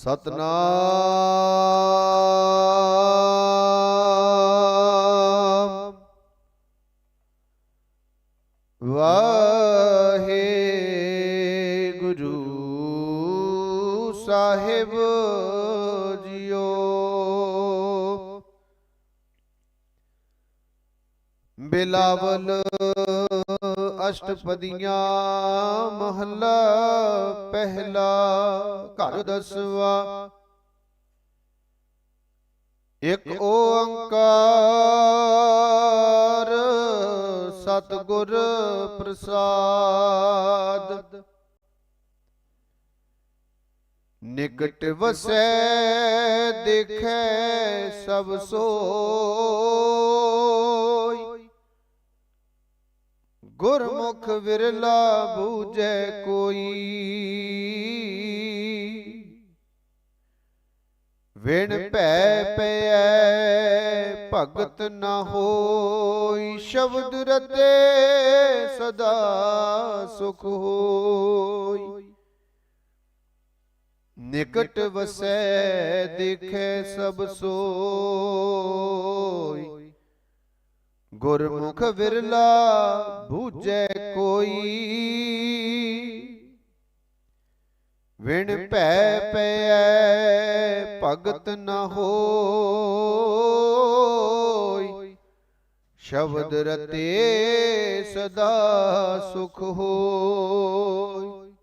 ਸਤਨਾਮ। ਵਾਹਿਗੁਰੂ ਸਾਹਿਬ ਜੀਓ। ਬਿਲਾਵਲ ਅਸ਼ਟਪਦੀਆਂ ਮਹੱਲਾ ਪਹਿਲਾ ਘਰ ਦਸਵਾ। ਇਕ ਓੰਕਾਰ ਸਤਿਗੁਰ ਪ੍ਰਸਾਦ। ਨਿਕਟ ਵਸੈ ਦੇਖੈ ਸਭ ਸੋਈ ਗੁਰਮੁਖ ਵਿਰਲਾ ਬੂਝੈ ਕੋਈ। ਵਿਣ ਭੈ ਪਿਐ ਭਗਤ ਨਾ ਹੋਈ, ਸ਼ਬਦ ਰਤੇ ਸਦਾ ਸੁਖ ਹੋਈ। ਨਿਕਟ ਵਸੈ, ਦੇਖੈ ਸਭ ਸੋਈ। ਗੁਰਮੁਖ ਵਿਰਲਾ ਬੂਝੈ ਕੋਈ। ਵਿਣ ਭੈ ਪੈ ਭਗਤ ਨ ਹੋਈ। ਸ਼ਬਦ ਰਤੇ ਸਦਾ ਸੁਖ ਹੋਈ।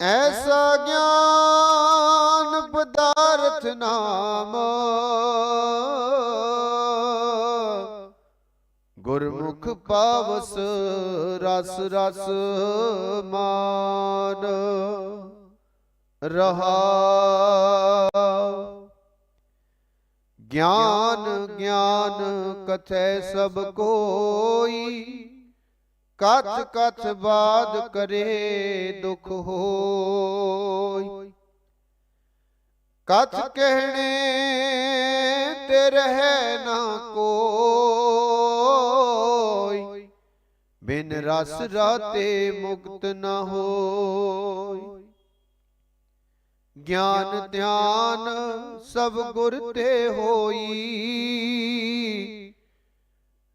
ਐਸਾ ਗਿਆਨ ਪਦਾਰਥ ਨਾਮ ਗੁਰਮੁਖ ਪਾਵਸ, ਰਸ ਰਸ ਮਾਨ। ਰਹਾ। ਗਿਆਨ ਗਿਆਨ ਕਥੈ ਸਭ ਕੋਈ। ਕਥ ਕਥ ਬਾਦ ਕਰੇ ਦੁਖ ਹੋਈ। ਕਥ ਕਹਿਣੇ ਤੇ ਰਹਿ ਨਾ ਕੋ ਬਿਨ ਰਸ ਰਾਤੇ ਮੁਕਤ ਨ ਹੋਈ। ਗਿਆਨ ਧਿਆਨ ਸਭ ਗੁਰ ਤੇ ਹੋਈ।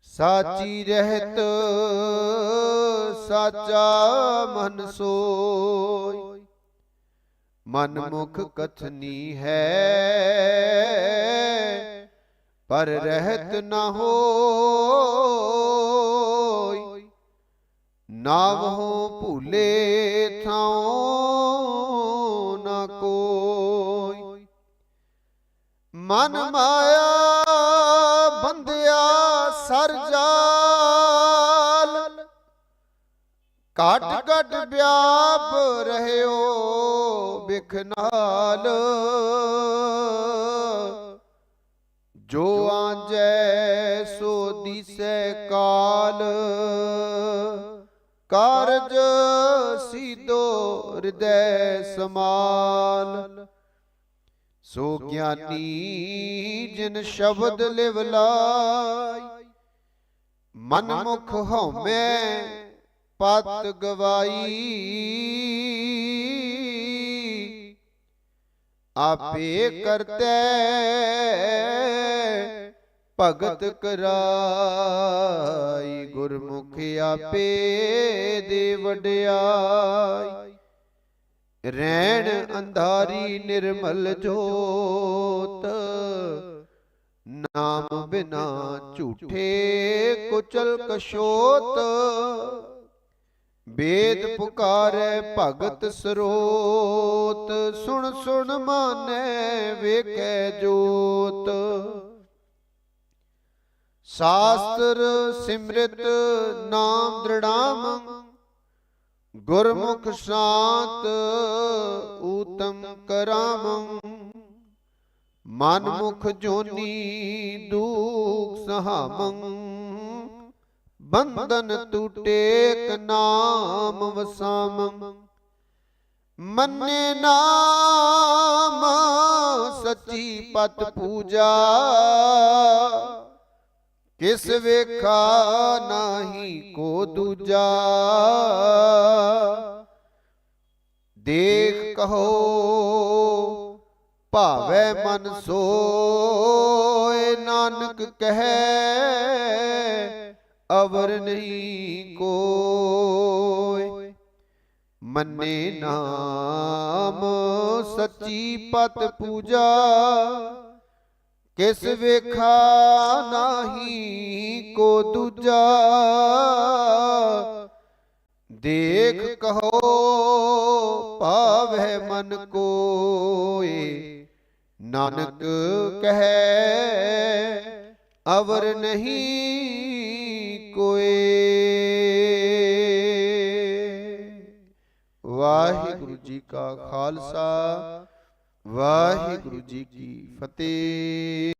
ਸਾਚੀ ਰਹਿਤ ਸਾਚਾ ਮਨ ਸੋਈ। ਮਨ ਮੁਖ ਕਥਨੀ ਹੈ ਪਰ ਰਹਿਤ ਨ ਹੋਈ। ਨਾਮ ਹੋ ਭੂਲੇ ਥਾਉ ਨ ਕੋਈ। ਮਨ ਮਾਇਆ ਬੰਦਿਆ ਸਰ ਜਾਲ। ਘਟ ਘਟ ਵਿਆਪ ਰਹਿਓ ਬਿਖ ਜੋ ਆਂਜੈ ਸੋ ਦਿਸੈ ਕਾਲ। ਕਾਰਜ ਸੀਦੋ ਹਿਰਦੈ ਸਮਾਲ। ਸੋ ਗਿਆਨੀ ਜਿਨ ਸ਼ਬਦ ਲਿਵ ਲਾਈ ਮਨ ਮੁਖ ਹਉਮੈ ਪਤ ਗਵਾਈ। ਆਪੇ ਕਰਤੈ ਭਗਤ ਕਰਾਈ ਗੁਰਮੁਖ ਆਪੇ ਦੇ ਵਡਿਆਈ। ਰੈਣ ਅੰਧਾਰੀ ਨਿਰਮਲ ਜੋਤ, ਨਾਮ ਬਿਨਾ ਝੂਠੇ ਕੁਚਲ ਕਸ਼ੋਤ। ਵੇਦ ਪੁਕਾਰੈ ਭਗਤ ਸਰੋਤ, ਸੁਣ ਸੁਣ ਮਾਨੈ ਵੇਖੈ ਜੋਤ। ਸ਼ਾਸਤਰ ਸਿਮਰਿਤ ਨਾਮ ਦ੍ਰਿੜਾਮ, ਗੁਰਮੁਖ ਸ਼ਾਂਤ ਊਤਮ ਕਰਾਮ। ਮਨ ਮੁਖ ਜੋਨੀ ਦੁਖ ਸਹਾਮੰ, ਬੰਧਨ ਟੂਟੇਕ ਨਾਮ ਵਸਾਮੰ। ਮੰਨੇ ਨਾਮ ਸੱਚੀ ਪਤ ਪੂਜਾ ਕਿਸ ਵੇਖਾ ਨਾਹੀ ਕੋ ਦੂਜਾ? ਦੇਖ ਕਹੋ ਭਾਵੈ ਮਨ ਸੋਏ ਨਾਨਕ ਕਹੈ ਅਵਰ ਨਹੀਂ ਕੋਇ ਮੰਨੇ ਨਾਮ ਸੱਚੀ ਪਤ ਪੂਜਾ। ਕਿਸ ਵੇਖਾ ਨਾਹੀ ਕੋ ਦੂਜਾ? ਦੇਖ ਕਹੋ ਭਾਵੈ ਮਨ ਕੋਏ। ਨਾਨਕ ਕਹੈ ਅਵਰ ਨਹੀਂ ਕੋਏ। ਵਾਹਿਗੁਰੂ ਜੀ ਕਾ ਖਾਲਸਾ। ਵਾਹਿਗੁਰੂ ਜੀ ਕੀ ਫਤਿਹ।